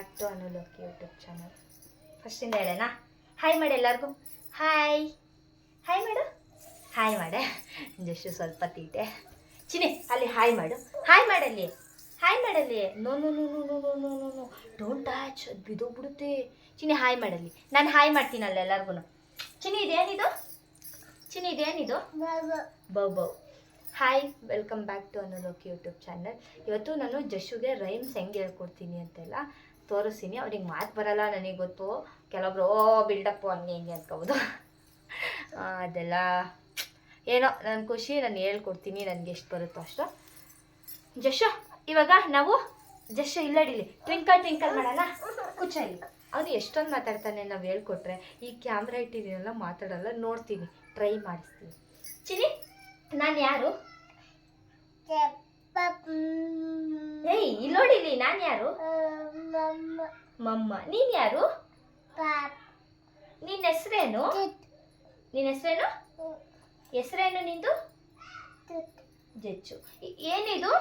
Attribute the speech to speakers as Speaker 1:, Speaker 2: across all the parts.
Speaker 1: Back to Anulok YouTube channel ಫಸ್ಟಿಂದ ಹೇಳೋಣ. Hi ಮಾಡಿ ಎಲ್ಲರಿಗೂ. ಹಾಯ್ ಹಾಯ್ ಮಾಡು ಹಾಯ್ ಮಾಡೆ ಜಸ್ಟ್ ಸ್ವಲ್ಪ ತೀಟೆ ಚಿನಿ ಅಲ್ಲಿ ಹಾಯ್ ಮಾಡು. ಹಾಯ್ ಮಾಡಲ್ಲಿ hi ಮಾಡಲ್ಲಿ no no no no no no no no no don't touch ಅದು ಬಿದೋಗ್ಬಿಡುತ್ತೆ. ಚಿನಿ ಹಾಯ್ ಮಾಡಲ್ಲಿ ನಾನು ಹಾಯ್ ಮಾಡ್ತೀನಲ್ಲ ಎಲ್ಲರಿಗೂ ಚಿನಿ ಇದೇನಿದು? ಚಿನಿ ಇದೇನಿದು? Bow bow hi welcome back to Anulok YouTube channel ಇವತ್ತು ನಾನು ಜಶುಗೆ ರೈಮ್ಸ್ ಹೆಂಗೆ ಹೇಳ್ಕೊಡ್ತೀನಿ ಅಂತೆಲ್ಲ ತೋರಿಸ್ತೀನಿ. ಅವ್ರಿಗೆ ಮಾತು ಬರಲ್ಲ ನನಗೆ ಗೊತ್ತು. ಕೆಲವೊಬ್ರು ಓ ಬಿಲ್ಡಪ್ಪು ಹಂಗೆ ಹಿಂಗೆ ಅಂದ್ಕೋಬೋದು ಅದೆಲ್ಲ ಏನೋ ನನ್ನ ಖುಷಿ, ನಾನು ಹೇಳ್ಕೊಡ್ತೀನಿ. ನನಗೆ ಎಷ್ಟು ಬರುತ್ತೋ ಅಷ್ಟು. ಜಶ, ಇವಾಗ ನಾವು ಜಶ ಇಲ್ಲಡಿಲಿ ಟ್ವಿಂಕಲ್ ಟ್ವಿಂಕಲ್ ಮಾಡೋಣ? ಇಲ್ಲಿ. ಅವನು ಎಷ್ಟೊಂದು ಮಾತಾಡ್ತಾನೆ ನಾವು ಹೇಳ್ಕೊಟ್ರೆ. ಈ ಕ್ಯಾಮ್ರಾ ಇಟ್ಟಿದ್ದೀನಲ್ಲ, ಮಾತಾಡಲ್ಲ, ನೋಡ್ತೀನಿ. ಟ್ರೈ ಮಾಡಿಸ್ತೀನಿ. ಚಿನಿ ನಾನು ಯಾರು? ಏಯ್ ಇಲ್ಲಿ ನೋಡಿಲಿ ನಾನು ಯಾರು? ಮಮ್ಮ. ನೀನು ಯಾರು? ನಿನ್ನ ಹೆಸರೇನು? ನಿನ್ನ ಹೆಸರೇನು? ಹೆಸರೇನು ನಿಂದು? ಜಚ್ಚು. ಏನಿದು?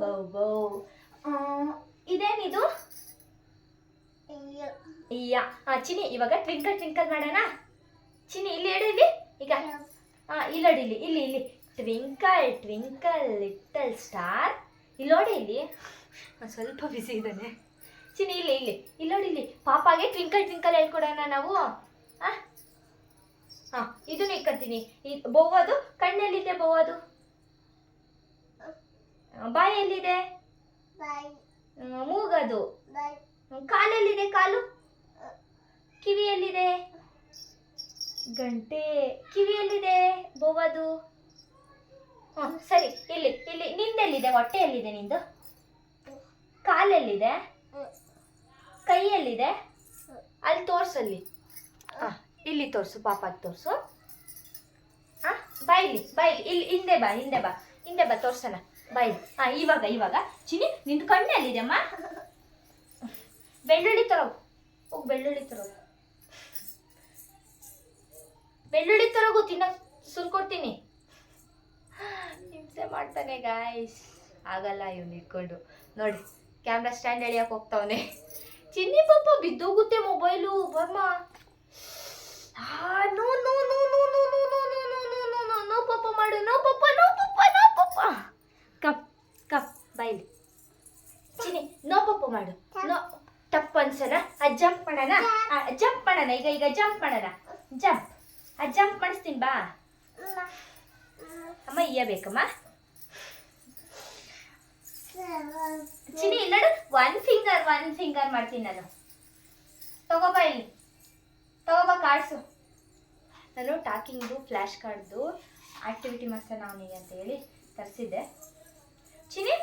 Speaker 1: ಬೌ ಬೌ. ಇದೇನಿದು? ಇಯ್ಯ. ಚಿನಿ ಇವಾಗ ಟ್ವಿಂಕಲ್ ಟ್ವಿಂಕಲ್ ಮಾಡೋಣ? ಚಿನಿ ಇಲ್ಲಿ ಹೇಳಿ ಈಗ? ಹಾ ಇಲ್ಲಿ ನೋಡಿ ಇಲ್ಲಿ ಇಲ್ಲಿ ಇಲ್ಲಿ. ಟ್ವಿಂಕಲ್ ಟ್ವಿಂಕಲ್ ಲಿಟಲ್ ಸ್ಟಾರ್ ಇಲ್ಲಿ ನೋಡಿ ಇಲ್ಲಿ. ಸ್ವಲ್ಪ ಬಿಸಿ ಇದ್ದಾನೆ. ಚಿನಿ ಇಲ್ಲಿ ಇಲ್ಲಿ. ಇಲ್ಲಿ ನೋಡಿ ಇಲ್ಲಿ. ಪಾಪಾಗೆ ಟ್ವಿಂಕಲ್ ಟ್ವಿಂಕಲ್ ಹೇಳ್ಕೊಡೋಣ ನಾವು. ಹಾಂ ಹಾಂ ಇದನ್ನ ಇಕ್ಕಂತೀನಿ ಈ ಬೋವದು? ಕಣ್ಣೆಲ್ಲಿದೆ ಬೋವದು? ಬಾಯಲ್ಲಿದೆ? ಎಲ್ಲಿದೆ ಮೂಗದು? ಕಾಲಲ್ಲಿದೆ ಕಾಲು? ಕಿವಿಯಲ್ಲಿದೆ? ಗಂಟೆ. ಕಿವಿಯಲ್ಲಿದೆ ಬೋವದು? ಸರಿ, ಇಲ್ಲಿ ಇಲ್ಲಿ, ನಿಂದೆಲ್ಲಿದೆ? ಹೊಟ್ಟೆಯಲ್ಲಿದೆ ನಿಂದು? ಕಾಲಲ್ಲಿದೆ? ಕೈಯಲ್ಲಿದೆ? ಅಲ್ಲಿ ತೋರ್ಸಲ್ಲಿ. ಹಾಂ, ಇಲ್ಲಿ ತೋರಿಸು ಪಾಪ ತೋರಿಸು. ಹಾ, ಬಾಯಿಲಿ ಬಾಯಿಲಿ, ಇಲ್ಲಿ, ಹಿಂದೆ ಬಾ ಹಿಂದೆ ಬಾ. ಹಿಂದೆ ಬಾ, ತೋರ್ಸೋಣ. ಬಾಯಿಲಿ. ಹಾ, ಇವಾಗ ಇವಾಗ. ಚಿನಿ ನಿಂದು ಕಣ್ಣಲ್ಲಿದೆಮ್ಮ ಬೆಳ್ಳುಳ್ಳಿ ತರೋಗು. ಹೋಗಿ ಬೆಳ್ಳುಳ್ಳಿ ತರೋಗು. ಬೆಳ್ಳುಳ್ಳಿ ತರೋಗು, ತಿನ್ನ. ಸುಲ್ಕೊಡ್ತೀನಿ ಹಿಂಸೆ ಮಾಡ್ತಾನೆ ಗಾಯ್ಸ್ ಆಗಲ್ಲ ಇವ್ನು ಇಟ್ಕೊಂಡು ನೋಡಿ ಕ್ಯಾಮ್ರಾ ಸ್ಟ್ಯಾಂಡ್ ಎಳಿಯಕ್ಕೆ ಹೋಗ್ತಾವನೆ ಚಿನ್ನಿ ಪಾಪ ಬಿದ್ದೋಗುತ್ತೆ mobile Burma no no no no no no no no no no no no no ಪಾಪ ಮಾಡು ನೋ ಪಾಪ ನೋ ಪಾಪ ನೋ ಪಾಪ ಕಪ್ ಕಪ್ ಬೈಲಿ ಚಿನ್ನಿ ನೋ ಪಾಪ ಮಾಡು ನೋ ಟಪ್ ಅನ್ಸನ ಆ ಜಂಪ್ ಮಾಡೋಣ ಜಂಪ್ ಮಾಡೋಣ ಈಗ ಈಗ ಜಂಪ್ ಮಾಡೋಣ ಜಂಪ್ ಆ ಜಂಪ್ ಮಾಡಿಸ್ತೀನಿ ಬಾ ಅಮ್ಮ ಇಯ್ಯಬೇಕಮ್ಮ. ಚಿನಿ ಚಿನ್ನಿ ನೋಡು ಒನ್ ಫಿಂಗರ್ ಒನ್ ಫಿಂಗರ್ ಮಾಡ್ತೀನಿ ನಾನು. ತಗೋಬ ಇಲ್ಲಿ. ತಗೋಬ ಕಾರ್ಡ್ಸು ನಾನು ಟಾಕಿಂಗ್ದು ಫ್ಲ್ಯಾಶ್ ಕಾರ್ಡ್ದು ಆಕ್ಟಿವಿಟಿ ಮಾಡ್ಸೋಣ ಅವನಿಗೆ ಅಂತ ಹೇಳಿ ತರಿಸಿದ್ದೆ. ಚಿನಿ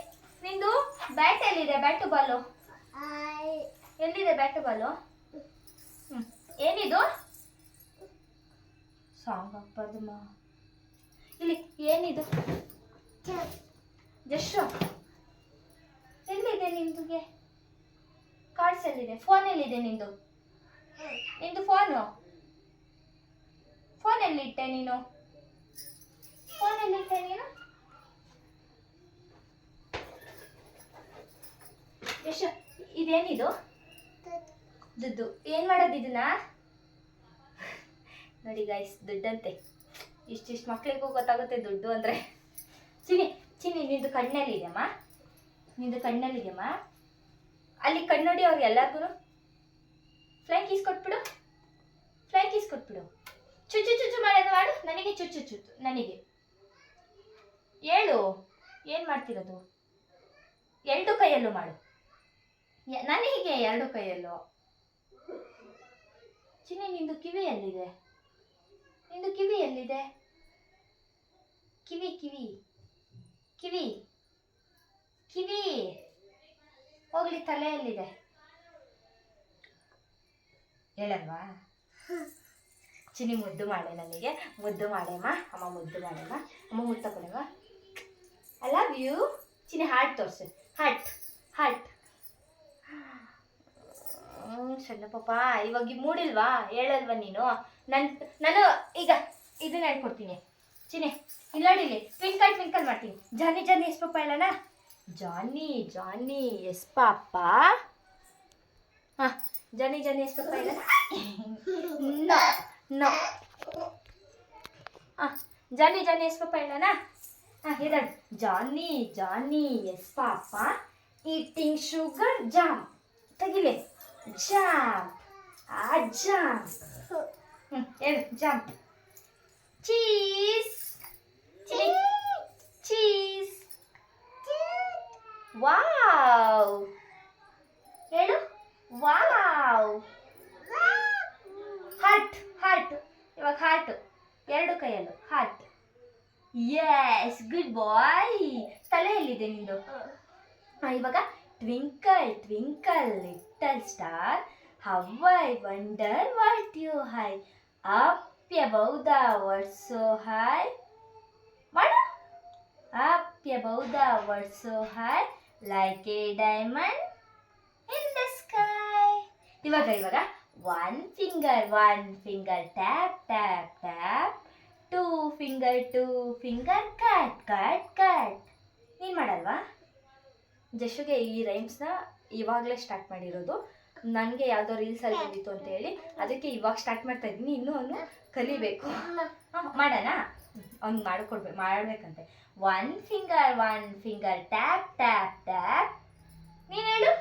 Speaker 1: ನಿಂದು ಬ್ಯಾಟ್ ಎಲ್ಲಿದೆ? ಬ್ಯಾಟು ಬಾಲು ಎಲ್ಲಿದೆ ಬ್ಯಾಟು ಬಾಲು ಹ್ಞೂ ಏನಿದು? ಸಾಂಗ್ ಹಾಕ್ಬಾರ್ದಮ್ಮ ಇಲ್ಲಿ, ಏನಿದು? ಜಶ್ರು, ಎಲ್ಲಿದೆ ನಿಂದುಗೆ? ಕಾರ್ಡ್ಸ್ ಎಲ್ಲಿದೆ? ಫೋನ್ ಎಲ್ಲಿದೆ ನಿಂದು? ನಿಂದು ಫೋನು ಫೋನ್ ಎಲ್ಲಿಟ್ಟೆ ನೀನು? ಫೋನ್ ಎಲ್ಲಿಟ್ಟೆ ನೀನು? ಯಶ ಇದೇನಿದು? ದುಡ್ಡು. ಏನು ಮಾಡೋದು ನೋಡಿ ಗಾಯ್ಸ್ ದುಡ್ಡಂತೆ. ಇಷ್ಟಿಷ್ಟು ಮಕ್ಕಳಿಗೂ ಗೊತ್ತಾಗುತ್ತೆ ದುಡ್ಡು ಅಂದರೆ. ಚಿನಿ ಚಿನಿ ನಿಂದು ಕಣ್ಣಲ್ಲಿ ಇದೆಯಮ್ಮ ನಿಂದು ಕಣ್ಣಲ್ಲಿ ಇದೆಯಮ್ಮ ಅಲ್ಲಿ ಕಣ್ಣೋಡಿ ಅವ್ರು ಎಲ್ಲರಿಗೂ ಫ್ಲೈ ಕೀಸ್ ಕೊಟ್ಬಿಡು. ಫ್ಲೈ ಕೀಸ್ ಕೊಟ್ಬಿಡು. ಚುಚ್ಚು ಚುಚ್ಚು ಮಾಡೋದು ಮಾಡು ನನಗೆ ಚುಚ್ಚು ಚುಚ್ಚು ನನಗೆ. ಹೇಳು ಏನು ಮಾಡ್ತಿರೋದು? ಎರಡು ಕೈಯಲ್ಲೂ ಮಾಡು. ನನಗೆ ಎರಡು ಕೈಯಲ್ಲೂ. ಚಿನ್ನಿ, ನಿಂದು ಕಿವಿ ಎಲ್ಲಿದೆ ನಿಂದು ಕಿವಿ ಎಲ್ಲಿದೆ? ಕಿವಿ ಕಿವಿ ಕಿವಿ ಕಿವಿ. ಹೋಗ್ಲಿ, ತಲೆ ಎಲ್ಲಿದೆ? ಹೇಳಲ್ವಾ? ಚಿನಿ ಮುದ್ದು ಮಾಡೆ ನನಗೆ. ಮುದ್ದು ಮಾಡೇಮ್ಮ, ಅಮ್ಮ ಮುದ್ದು ಮಾಡೇಮ್ಮ. ಅಮ್ಮ ಮುದ್ದು I love you Chini heart ತೋರಿಸು. ಹಾರ್ಟ್ ಹಾರ್ಟ್ ಸಣ್ಣ ಪಾಪ ಇವಾಗ ಮೂಡಿಲ್ವಾ? ಹೇಳಲ್ವಾ ನೀನು? ನನ್ ನಾನು ಈಗ ಇದನ್ನ ಹೇಳ್ಕೊಡ್ತೀನಿ ಚಿನಿ ಇಲ್ಲಿ ನೋಡಿ ಇಲ್ಲಿ ಟ್ವಿಂಕಲ್ ಟ್ವಿಂಕಲ್ ಮಾಡ್ತೀನಿ. ಜಾನಿ ಜಾನಿ ಎಸ್ ಪಾಪ ಹೇಳೋಣ? ಜಾನಿ ಜಾನಿ ಎಸ್ ಪಾಪ ಹಾಂ ಜನಿ ಜನಿ ಎಷ್ಟು ಪಪ್ಪ ಹೇಳ. No no. ಹಾಂ ಜಾನಿ ಜಾನಿ ಎಸ್ ಪಾಪ ಹೇಳೋಣ? ಹಾಂ ಹೇಳೋಣ Johnny Johnny yes papa eating sugar jam ತೆಗಿಲೆ. Jam ಆ ಜಾಮ್ ಹ್ಞೂ ಹೇಳು ಜಾಮ್ ಚೀಸ್ ಚೀಸ್ ವಾವ್ ಹೇಳು ವಾವ್ ಹಾರ್ಟ್ ಹಾರ್ಟ್ ಇವಾಗ ಹಾರ್ಟ್ ಎರಡು ಕೈಯಲ್ಲೂ ಹಾರ್ಟ್ ಎಸ್ ಗುಡ್ ಬಾಯ್ ತಲೆ ಎಲ್ಲಿದೆ ನಿಂದು ಇವಾಗ twinkle twinkle little star how I wonder what you high? Up above the world so high ಮಾಡು. Up above the world so high like a diamond in the sky ಇವಾಗ ಇವಾಗ one finger one finger tap tap tap two finger two finger cut cut cut ನೀನು ಮಾಡಲ್ವಾ? ಜಶುಗೆ ಈ ರೈಮ್ಸ್ನ ಇವಾಗಲೇ start ಮಾಡಿರೋದು. ನನಗೆ ಯಾವುದೋ ರೀಲ್ಸಲ್ಲಿ ಬಂದಿತ್ತು ಅಂತ ಹೇಳಿ ಅದಕ್ಕೆ ಇವಾಗ ಸ್ಟಾರ್ಟ್ ಮಾಡ್ತಾ ಇದ್ದೀನಿ. ಇನ್ನೂ ಅವನು ಕಲಿಬೇಕು. ಮಾಡೋಣ? ಅವ್ನು ಮಾಡಿಕೊಡ್ಬೇಕು ಮಾಡಬೇಕಂತೆ. One finger one finger tap tap tap ನೀನು ಹೇಳು?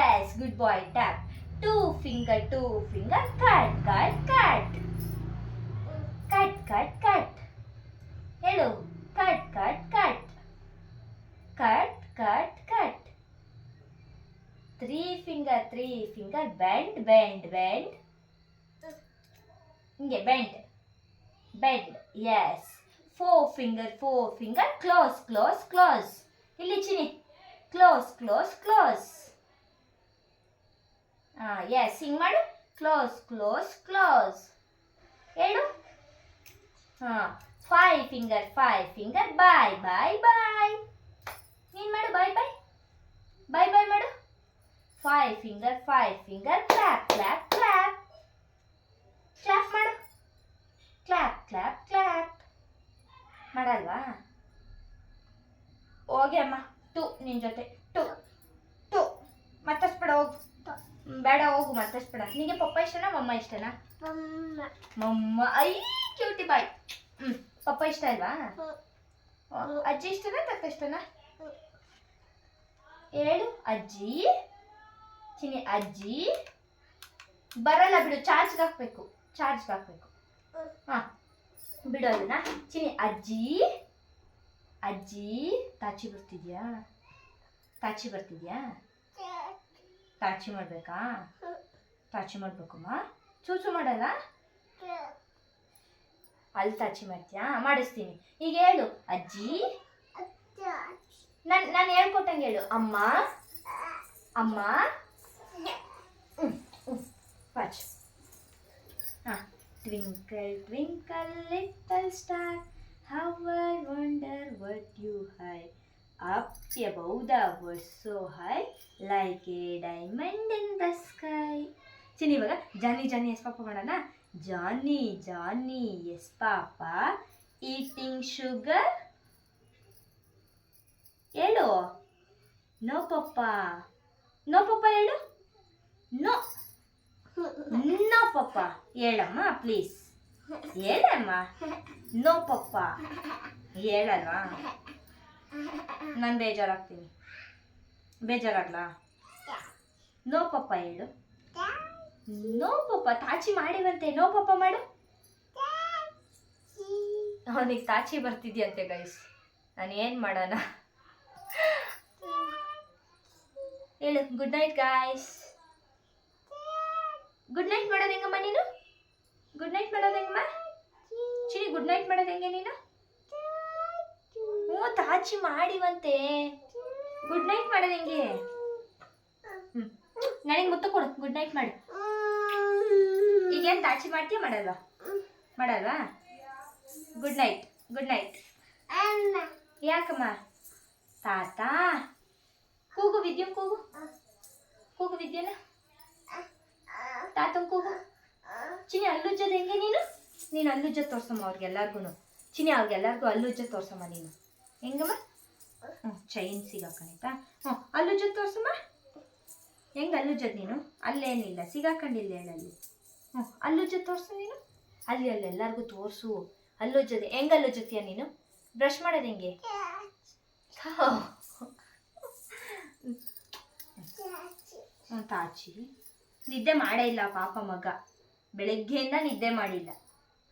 Speaker 1: Yes good boy tap two finger two finger cut cut cut cut cut cut ಹೇಳು cut cut cut cut cut. Three finger, three finger. Bend, bend, bend. Inge, bend. Bend. Yes. Four finger, four finger. Close, close, close. ಇಲ್ಲಿ ಚಿನಿ close close close ಹಾಂ yes ಹಿಂಗೆ ಮಾಡು close close close ಹೇಳು ಹಾಂ five finger five finger bye bye bye ನೀನು ಮಾಡು bye bye bye bye ಮಾಡು five finger five finger clap clap clap clap ಮಾಡು. ಕ್ಲಾಪ್ ಕ್ಲಾಪ್ ಕ್ಲಾಪ್ ಮಾಡಲ್ವಾ? ಹೋಗಿ ಅಮ್ಮ ಟು ನಿನ್ನ ಜೊತೆ ಟು ಟು. ಮತ್ತಷ್ಟು ಹೋಗು. ಬೇಡ ಹೋಗು ಮತ್ತಷ್ಟು ಬೇಡ ನಿನಗೆ ಪಪ್ಪ ಇಷ್ಟನಾ ಮಮ್ಮ ಇಷ್ಟನಾ? ಮಮ್ಮ. I cutie boy. ಹ್ಞೂ ಪಪ್ಪ ಇಷ್ಟ ಅಲ್ವಾ ಅಜ್ಜಿ ಇಷ್ಟನಾ ತಕ್ಕ ಇಷ್ಟನಾ? ಹೇಳು ಅಜ್ಜಿ. ಚಿನಿ ಅಜ್ಜಿ. ಬರಲ್ಲ ಬಿಡು ಚಾರ್ಜ್ಗೆ ಹಾಕ್ಬೇಕು ಚಾರ್ಜ್ಗೆ ಹಾಕ್ಬೇಕು. ಹಾಂ ಬಿಡು ಅದನ್ನ. ಚಿನಿ ಅಜ್ಜಿ. ಅಜ್ಜಿ ತಾಚಿ ಬರ್ತಿದ್ಯಾ? ತಾಚಿ ಬರ್ತಿದ್ಯಾ? ತಾಚಿ ಮಾಡ್ಬೇಕಾ? ತಾಚಿ ಮಾಡ್ಬೇಕಮ್ಮ. ಚೂಚು ಮಾಡಲ್ಲ? ಅಲ್ಲಿ ತಾಚಿ ಮಾಡ್ತೀಯಾ? ಮಾಡಿಸ್ತೀನಿ. ಈಗ ಹೇಳು ಅಜ್ಜಿ. ನಾನು ನಾನು ಹೇಳ್ಕೊಟ್ಟಂಗೆ ಹೇಳು. ಅಮ್ಮ. ಅಮ್ಮ. ವಾಚ್ ಹಾಂ twinkle twinkle little star how I wonder what you high up above the world so high like a diamond in the sky. Chini ಇವಾಗ ಜಾನಿ ಜಾನಿ ಎಸ್ ಪಾಪ ಮಾಡೋಣ. Johnny Johnny yes papa. Eating sugar ಹೇಳು? No papa. No papa ಹೇಳು? No no ಪಪ್ಪ ಹೇಳಮ್ಮ please ಹೇಳಮ್ಮ. No ಪಪ್ಪ ಹೇಳಲ್ವಾ ನಾನು ಬೇಜಾರಾಗ್ತೀನಿ. ಬೇಜಾರಾಗ್ಲಾ? No papa ಹೇಳು. No ಪಪ್ಪ ತಾಚಿ ಮಾಡಿವಂತೆ. No ಪಪ್ಪ ಮಾಡು. ಅವನಿಗೆ ತಾಚಿ ಬರ್ತಿದ್ಯಂತೆ ಗೈಸ್ ನಾನು ಏನು ಮಾಡೋಣ? ಹೇಳು good night guys good night ಮಾಡೋದು ಹೆಂಗಮ್ಮ ನೀನು? ಗುಡ್ ನೈಟ್ ಮಾಡೋದು ಹೆಂಗಮ್ಮ? ಚಿನಿ ಗುಡ್ ನೈಟ್ ಮಾಡೋದು ಹೆಂಗೆ ನೀನು? ಹ್ಞೂ, ತಾಚಿ ಮಾಡಿವಂತೆ. ಗುಡ್ ನೈಟ್ ಮಾಡೋದು ಹೆಂಗೆ? ಹ್ಞೂ ನನಗೆ ಮುತ್ತು ಕೊಡು ಗುಡ್ ನೈಟ್ ಮಾಡು. ಈಗೇನು ತಾಚಿ ಮಾಡ್ತೀಯ, ಮಾಡಲ್ವಾ? ಮಾಡಲ್ವಾ? ಗುಡ್ ನೈಟ್ ಗುಡ್ ನೈಟ್ ಯಾಕಮ್ಮ? ತಾತ? ಕೂಗು, ವಿದ್ಯು, ಕೂಗು. ಕೂಗು, ವಿದ್ಯನ? ಕೂಗು ಚಿನಿ ಅಲ್ಲುಜ್ಜದ ಹೆಂಗೆ ನೀನು? ನೀನು ಅಲ್ಲುಜ್ಜ ತೋರ್ಸಮ್ಮ ಅವ್ರಿಗೆಲ್ಲರಿಗೂ ಚಿನಿ ಅವ್ರಿಗೆಲ್ಲರಿಗೂ ಅಲ್ಲುಜ್ಜ ತೋರ್ಸಮ್ಮ ನೀನು. ಹೆಂಗಮ್ಮ? ಹ್ಞೂ ಚೈನ್ ಸಿಗಾಕಣಿತಾ ಹ್ಞೂ ಅಲ್ಲುಜ್ಜ ತೋರ್ಸಮ್ಮ. ಹೆಂಗೆ ಅಲ್ಲುಜ್ಜದ ನೀನು? ಅಲ್ಲೇನಿಲ್ಲ, ಸಿಗಾಕೊಂಡಿಲ್ಲ ಹೇಳಲ್ಲಿ ಹ್ಞೂ ಅಲ್ಲುಜ್ಜ ತೋರಿಸು ನೀನು. ಅಲ್ಲಿ ಅಲ್ಲಿ ಎಲ್ಲರಿಗೂ ತೋರಿಸು. ಅಲ್ಲುಜ್ಜದೆ ಹೆಂಗೆ ಅಲ್ಲುಜ್ಜತೀಯ ನೀನು? ಬ್ರಷ್ ಮಾಡೋದು ಹೆಂಗೆ. ಹ್ಞೂ ತಾಚಿ. ನಿದ್ದೆ ಮಾಡೇ ಇಲ್ಲ ಪಾಪ ಮಗ. ಬೆಳಗ್ಗೆಯಿಂದ ನಿದ್ದೆ ಮಾಡಿಲ್ಲ.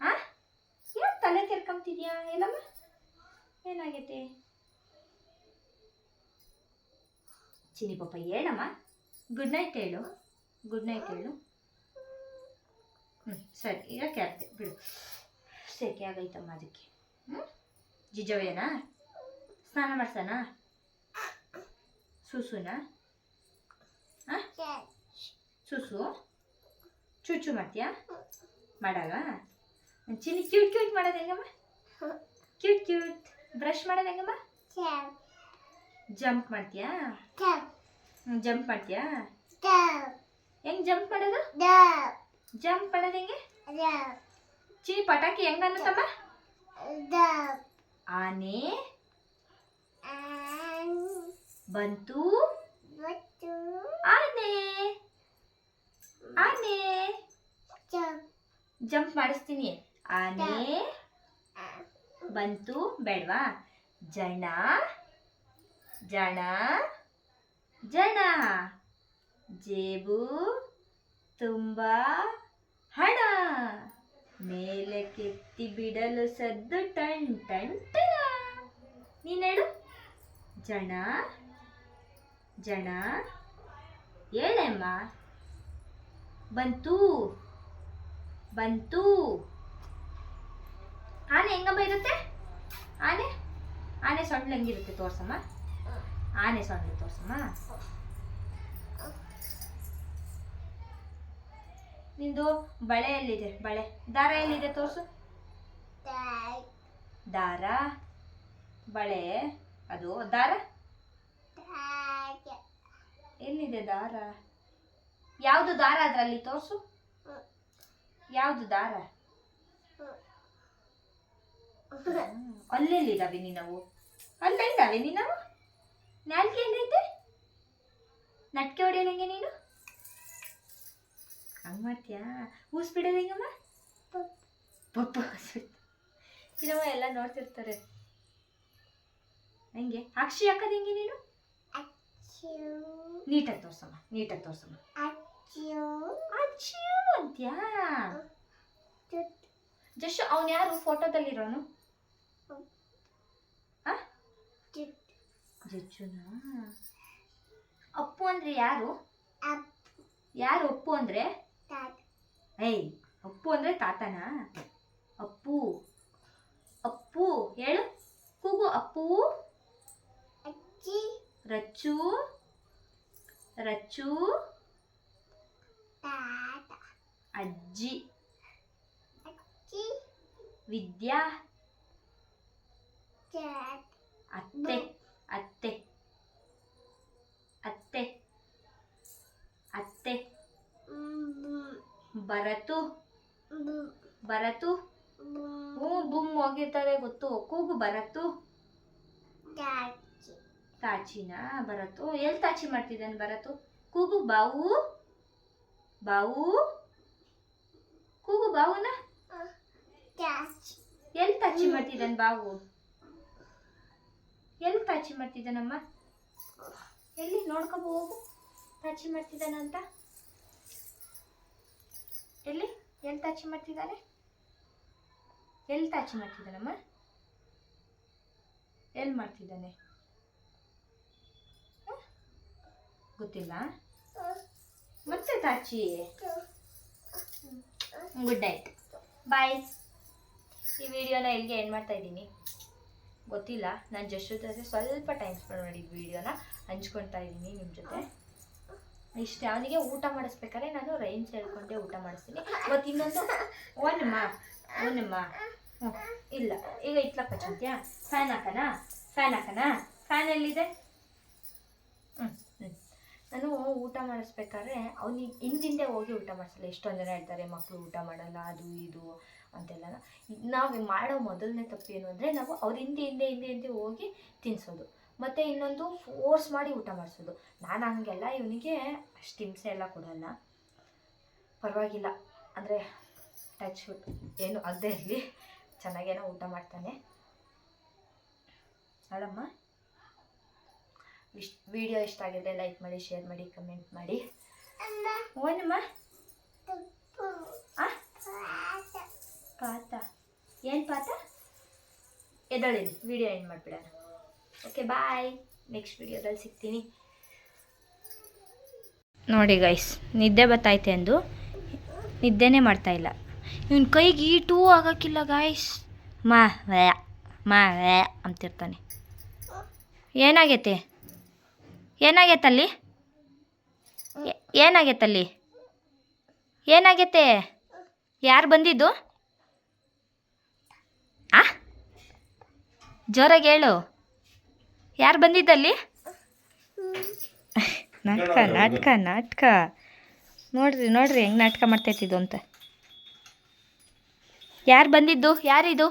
Speaker 1: ಆ? ಯಾಕೆ ತಲೆ ಕೆರ್ಕೊಂತಿದ್ಯಾ ಏನಮ್ಮ ಏನಾಗೈತೆ? ಚಿನಿ ಪಾಪ ಹೇಳಮ್ಮ. ಗುಡ್ ನೈಟ್ ಹೇಳು. ಗುಡ್ ನೈಟ್ ಹೇಳು. ಹ್ಞೂ ಸರಿ, ಈಗ ಕೇಳ್ತೆ, ಬಿಡು. ಸೆಕೆ ಆಗೈತಮ್ಮ ಅದಕ್ಕೆ. ಹ್ಞೂ ಜಿಜವೇನಾ ಸ್ನಾನ ಮಾಡ್ಸೋಣ ಸುಸುನಾ? ಹಾಂ ಸುಸು ಚೂಚು ಮಾಡ್ತೀಯಾ ಮಾಡಲ್ವಾ ಚಿನ್ನಿ ಕ್ಯೂಟ್ ಕ್ಯೂಟ್ ಮಾಡೋದು ಹೆಂಗಮ್ಮ ಕ್ಯೂಟ್ ಕ್ಯೂಟ್ ಬ್ರಷ್ ಮಾಡೋದು ಹೆಂಗಮ್ಮ ಜಂಪ್ ಮಾಡ್ತೀಯಾ ಜಂಪ್ ಮಾಡ್ತೀಯಾ ಹೆಂಗ್ ಜಂಪ್ ಮಾಡೋದು ಜಂಪ್ ಮಾಡೋದು ಹೆಂಗೆ ಚಿನ್ನಿ ಪಟಾಕಿ ಹೆಂಗ ಅನ್ನತ್ತಮ್ಮ ಆನೆ ಬಂತು ಆನೆ ಆನೆ. ಜಂಪ್. ಮಾಡಿಸ್ತೀನಿ. ಆನೆ ಬಂತು ಬೇಡವಾ? ಜಣ ಜಣ ಜಣ ಜೇಬು ತುಂಬ ಹಣ. ಮೇಲೆ ಕೆತ್ತಿ ಬಿಡಲು ಸದ್ದು ಟಣ್ ಟಣ್ ಟಣ. ನೀನ್ ಹೇಳು. ಜಣ ಜಣ ಹೇಳಮ್ಮ. ಬಂತು. ಬಂತು. ಆನೆ ಹೆಂಗಮ್ಮ ಇರುತ್ತೆ ಆನೆ? ಆನೆ ಸೊಂಡ್ಲು ಹೆಂಗಿರುತ್ತೆ ತೋರ್ಸಮ್ಮ? ಆನೆ ಸೊಂಡ್ಲು ತೋರ್ಸಮ್ಮ. ನಿಂದು ಬಳೆ ಎಲ್ಲಿದೆ? ಬಳೆ. ದಾರ ಎಲ್ಲಿದೆ ತೋರ್ಸು. ದಾರ. ಬಳೆ. ಅದು ದಾರ? ಎಲ್ಲಿದೆ ದಾರ? ಯಾವುದು ದಾರ ಅದರಲ್ಲಿ ತೋರಿಸು. ಯಾವುದು ದಾರ? ಅಲ್ಲೆಲ್ಲಿದ್ದಾವೆ ನೀನವು? ಅಲ್ಲಿದ್ದಾವೆ ನೀನವು? ನಾಲ್ಗೆ ಎಲ್ಲೈತೆ ನಟ್ಕೆ ಹೆಂಗೆ ನೀನು? ಹಂಗೆ ಮಾಡ್ತೀಯಾ? ಊಸ್ ಬಿಡೋದು ಹೆಂಗಮ್ಮ ಪಪ್ಪ ಚಿನ್ನಮ್ಮ ಎಲ್ಲ ನೋಡ್ತಿರ್ತಾರೆ. ಹೆಂಗೆ? ಅಕ್ಷಿ ಹಾಕೋದು ಹೆಂಗೆ ನೀನು? ನೀಟಾಗಿ ತೋರ್ಸಮ್ಮ ನೀಟಾಗಿ ತೋರ್ಸಮ್ಮ. ಅಚ್ಚು. ಅಂತ್ಯಾ ಜಸ್ಟ್ ಅವನು ಯಾರು ಫೋಟೋದಲ್ಲಿರೋನು? ಜಜ್ಜುನಾ ಅಪ್ಪು ಅಂದ್ರೆ ಯಾರು? ಯಾರು ಅಪ್ಪು ಅಂದ್ರೆ? ಏಯ್ ಅಪ್ಪು ಅಂದ್ರೆ ತಾತನ? ಅಪ್ಪು. ಅಪ್ಪು ಹೇಳು. ಕೂಗು ಅಪ್ಪು. ರಚ್ಚು. ರಚ್ಚು. ಅಜ್ಜಿ. ವಿದ್ಯಾ. ಅತ್ತೆ. ಅತ್ತೆ. ಅತ್ತೆ. ಅತ್ತೆ. ಬರತು ಬರತು ಹೂ ಬುಮ್ ಹೋಗಿರ್ತಾರೆ ಗೊತ್ತು. ಕೂಗು ಬರತು ತಾಚಿನ? ಬರತು ಎಲ್ಲಿ ತಾಚಿ ಮಾಡ್ತಿದ್ದಾನೆ ಬರತು ಕೂಗು ಬಾವು. ಬಾವು. ಕೂಗು ಬಾವುನ? ಎಲ್ ತಾಚಿ ಮಾಡ್ತಿದ್ದಾನೆ ಬಾವು? ಎಲ್ಲಿ ತಾಚಿ ಮಾಡ್ತಿದ್ದಾನಮ್ಮ? ಎಲ್ಲಿ ನೋಡ್ಕೊಂಬ ಹೋಗು. ತಾಚಿ ಮಾಡ್ತಿದ್ದಾನಂತ ಎಲ್ಲಿ? ಎಲ್ಲಿ ತಾಚಿ ಮಾಡ್ತಿದ್ದಾನೆ? ಎಲ್ ತಾಚಿ ಮಾಡ್ತಿದ್ದಾನಮ್ಮ? ಎಲ್ಲಿ ಮಾಡ್ತಿದ್ದಾನೆ? ಗೊತ್ತಿಲ್ಲ? ಮತ್ತೆ ತಾಚಿ? ಗುಡ್ ನೈಟ್ ಬಾಯ್ ಈ ವಿಡಿಯೋನ ಇಲ್ಲಿಗೆ ಏನು ಮಾಡ್ತಾ ಇದ್ದೀನಿ. ಗೊತ್ತಿಲ್ಲ, ನಾನು ಜಸ್ಟ್ ಜೊತೆ ಸ್ವಲ್ಪ ಟೈಮ್ ಸ್ಪೆಂಡ್ ಮಾಡಿ ವಿಡಿಯೋನ ಹಂಚ್ಕೊಳ್ತಾ ಇದ್ದೀನಿ ನಿಮ್ಮ ಜೊತೆ. ಇಷ್ಟೇ, ಅವನಿಗೆ ಊಟ ಮಾಡಿಸ್ಬೇಕಾದ್ರೆ ನಾನು ರೈನ್ಸ್ ಹೇಳ್ಕೊಂಡೆ ಊಟ ಮಾಡಿಸ್ತೀನಿ. ಮತ್ತು ಇನ್ನೊಂದು ಒನ್ಮ್ಮ ಒನ್ಮ್ಮ ಹ್ಞೂ ಇಲ್ಲ, ಈಗ ಇಟ್ಲಕ್ಕ ಚಂತ್ಯಾ ಫ್ಯಾನ್ ಹಾಕನ? ಫ್ಯಾನ್ ಹಾಕನ? ಫ್ಯಾನ್ ಎಲ್ಲಿದೆ? ನಾನು ಊಟ ಮಾಡಿಸ್ಬೇಕಾದ್ರೆ ಅವ್ನಿಗೆ ಹಿಂದಿಂದೆ ಹೋಗಿ ಊಟ ಮಾಡಿಸಲ್ಲ. ಎಷ್ಟೊಂದು ಜನ ಹೇಳ್ತಾರೆ ಮಕ್ಕಳು ಊಟ ಮಾಡಲ್ಲ, ಅದು ಇದು ಅಂತೆಲ್ಲ. ನಾವು ಮಾಡೋ ಮೊದಲನೇ ತಪ್ಪು ಏನು ಅಂದರೆ ನಾವು ಅವ್ರ ಹಿಂದೆ ಹಿಂದೆ ಹಿಂದೆ ಹಿಂದೆ ಹೋಗಿ ತಿನ್ನಿಸೋದು ಮತ್ತು ಇನ್ನೊಂದು ಫೋರ್ಸ್ ಮಾಡಿ ಊಟ ಮಾಡಿಸೋದು. ನಾನು ಹಂಗೆಲ್ಲ ಇವನಿಗೆ ಅಷ್ಟು ಹಿಂಸೆ ಎಲ್ಲ ಕೊಡಲ್ಲ. ಪರವಾಗಿಲ್ಲ. ಅಂದರೆ ಟಚ್ ಏನು ಅಲ್ಲದೆ ಇರಲಿ. ಚೆನ್ನಾಗೇನೋ ಊಟ ಮಾಡ್ತಾನೆ. ನೋಡಮ್ಮ ಇಷ್ಟ ವಿಡಿಯೋ ಇಷ್ಟ ಆಗಿದ್ರೆ ಲೈಕ್ ಮಾಡಿ ಶೇರ್ ಮಾಡಿ ಕಮೆಂಟ್ ಮಾಡಿ. ಓನಮ್ಮ? ಪಾತ. ಏನು ಪಾತ? ಎದಳಿರಿ ವಿಡಿಯೋ ಎಂಡ್ ಮಾಡಿಬಿಡೋಣ. ಓಕೆ ಬಾಯ್ ನೆಕ್ಸ್ಟ್ ವಿಡಿಯೋದಲ್ಲಿ ಸಿಗ್ತೀನಿ. ನೋಡಿ ಗೈಸ್ ನಿದ್ದೆ ಬತ್ತೈತೆ ಅಂದು. ನಿದ್ದೆನೇ ಮಾಡ್ತಾ ಇಲ್ಲ. ಇವನ್ ಕೈಗೆ ಈಟೂ ಆಗೋಕ್ಕಿಲ್ಲ ಗಾಯ್ಸ್ ಮಾ ವ್ಯಾ ಮಾ ವ್ಯಾ ಅಂತಿರ್ತಾನೆ. ಏನಾಗೈತೆ? ಏನಾಗೈತಲ್ಲಿ ಏನಾಗೈತಲ್ಲಿ ಏನಾಗೈತೆ ಯಾರು ಬಂದಿದ್ದು? ಆ? ಜೋರಾಗಿ ಹೇಳು. ಯಾರು ಬಂದಿದ್ದಲ್ಲಿ ನಾಟಕ ನಾಟಕ ನಾಟಕ. ನೋಡ್ರಿ ನೋಡ್ರಿ ಹೆಂಗೆ ನಾಟಕ ಮಾಡ್ತೈತಿದ್ದು ಅಂತ. ಯಾರು ಬಂದಿದ್ದು? ಯಾರಿದು?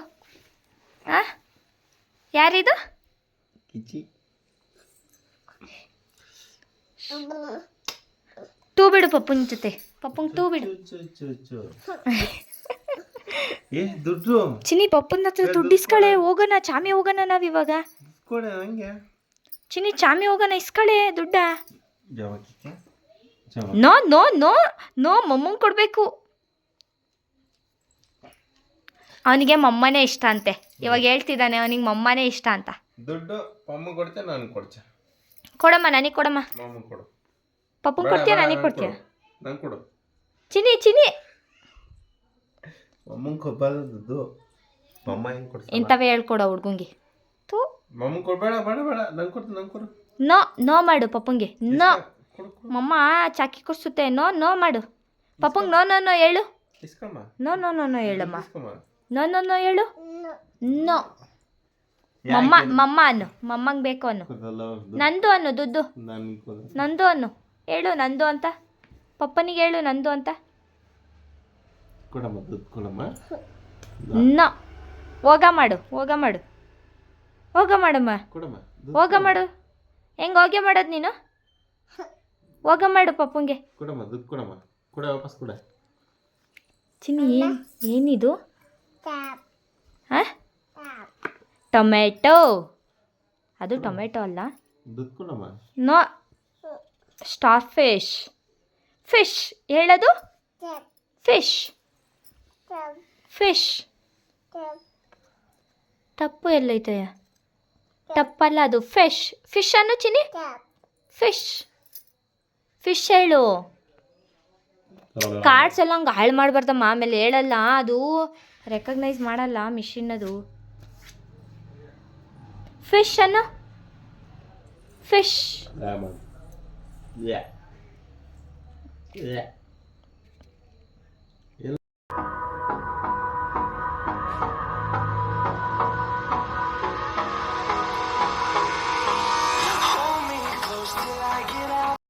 Speaker 1: ಆ? ಯಾರಿದು
Speaker 2: ಕಿಚಿ
Speaker 1: ಟೂ ಬಿಡು ಪಪ್ಪನ ಜೊತೆ. ಪಪ್ಪಂಗೆ ಟೂ ಬಿಡು
Speaker 2: ಏ ದುಡ್ಡು.
Speaker 1: ಚಿನಿ ಪಪ್ಪನ ಹತ್ರ ದುಡ್ಡು ಇಸ್ಕಳೆ. ಹೋಗೋಣ ಚಾಮಿ ಹೋಗೋಣ ನಾವು
Speaker 2: ಇವಾಗ. ಹಂಗೆ.
Speaker 1: ಚಿನಿ ಚಾಮಿ ಹೋಗೋಣ ಇಸ್ಕಳೆ ದುಡ್ಡ. ನೋ ನೋ ನೋ ನೋ ಮಮ್ಮಂಗೆ ಕೊಡಬೇಕು. ಅವನಿಗೆ ಮಮ್ಮನೇ ಇಷ್ಟ ಅಂತೆ. ಇವಾಗ ಹೇಳ್ತಿದ್ದಾನೆ ಅವನಿಗೆ ಮಮ್ಮನೇ ಇಷ್ಟ ಅಂತ.
Speaker 2: ದುಡ್ಡು ಪಮ್ಮ ಕೊಡ್ತೇನೆ ನಾನು ಕೊಡ್ತೆ.
Speaker 1: ಕೊಡಮ್ಮ ನನಗೆ ಕೊಡಮ್ಮ. ಪಪ್ಪು ಕೊಡ್ತೀಯ ನನಗೆ ಕೊಡ್ತೀಯ? ಚಿನಿ ಚಿನಿ ಇಂಥವೇ ಹೇಳ್ಕೊಡ ಹುಡ್ಗಂಗೆ. ತೂ ನೋ ನೋ ಮಾಡು ಪಪ್ಪಂಗೆ. ನೋ. ಮಮ್ಮ ಚಾಕಿ ಕೊಡ್ಸುತ್ತೆ. ನೋ ನೋ ಮಾಡು. ಪಪ್ಪಂಗೆ ನೋ ನೋ ನೋ ಹೇಳು. ನೋ ನೋ ನೋ ನೋ ಹೇಳಮ್ಮ. ನೋ ನೋ ನೋ ಹೇಳು. ನೋ. ಮಮ್ಮ ಮಮ್ಮ ಅನ್ನು. ಮಮ್ಮಂಗೆ ಬೇಕು ಅನ್ನು. ನಂದು ಅನ್ನು ದುಡ್ಡು. ನಂದು ಅನ್ನು. ಹೇಳು ನಂದು ಅಂತ. ಪಪ್ಪನಿಗೆ ಹೇಳು ನಂದು ಅಂತ.
Speaker 2: ನ ದುಡ್ಡು ಕೊಡಮ್ಮ.
Speaker 1: ನೋ. ಹೋಗ ಮಾಡು ಹೋಗ ಮಾಡು. ಹೋಗ ಮಾಡಮ್ಮ. ಹೋಗ ಮಾಡು. ಹೆಂಗೆ ಹೋಗೆ ಮಾಡೋದು ನೀನು? ಹೋಗ ಮಾಡು ಪಪ್ಪಂಗೆ.
Speaker 2: ಕೊಡಮ್ಮ ದುಡ್ಡು ಕೊಡಮ್ಮ. ವಾಪಸ್ ಕೊಡ.
Speaker 1: ಚಿನ್ನಿ ಏನು ಏನಿದು? ಹಾಂ? ಟೊಮೆಟೊ. ಅದು ಟೊಮೆಟೊ ಅಲ್ಲ. ನೋ ಸ್ಟಾರ್ ಫಿಶ್ ಫಿಶ್ ಹೇಳೋದು? ಫಿಶ್. ಫಿಶ್. ತಪ್ಪು ಎಲ್ಲೈತೆ. ತಪ್ಪಲ್ಲ ಅದು. ಫಿಶ್. ಫಿಶ್ ಅನ್ನು ಚಿನಿ ಫಿಶ್. ಫಿಶ್ ಹೇಳು. ಕಾರ್ಡ್ಸ್ ಎಲ್ಲ ಹಂಗೆ ಹಾಳು ಮಾಡಬಾರ್ದಮ್ಮ. ಆಮೇಲೆ ಹೇಳಲ್ಲ. ಅದು ರೆಕಗ್ನೈಸ್ ಮಾಡಲ್ಲ ಮಿಷಿನ್ ಅದು ಫಿಶ್ ಅನ್ನು ಫಿಶ್
Speaker 2: ರಾಮ ಯಾ ಯಾ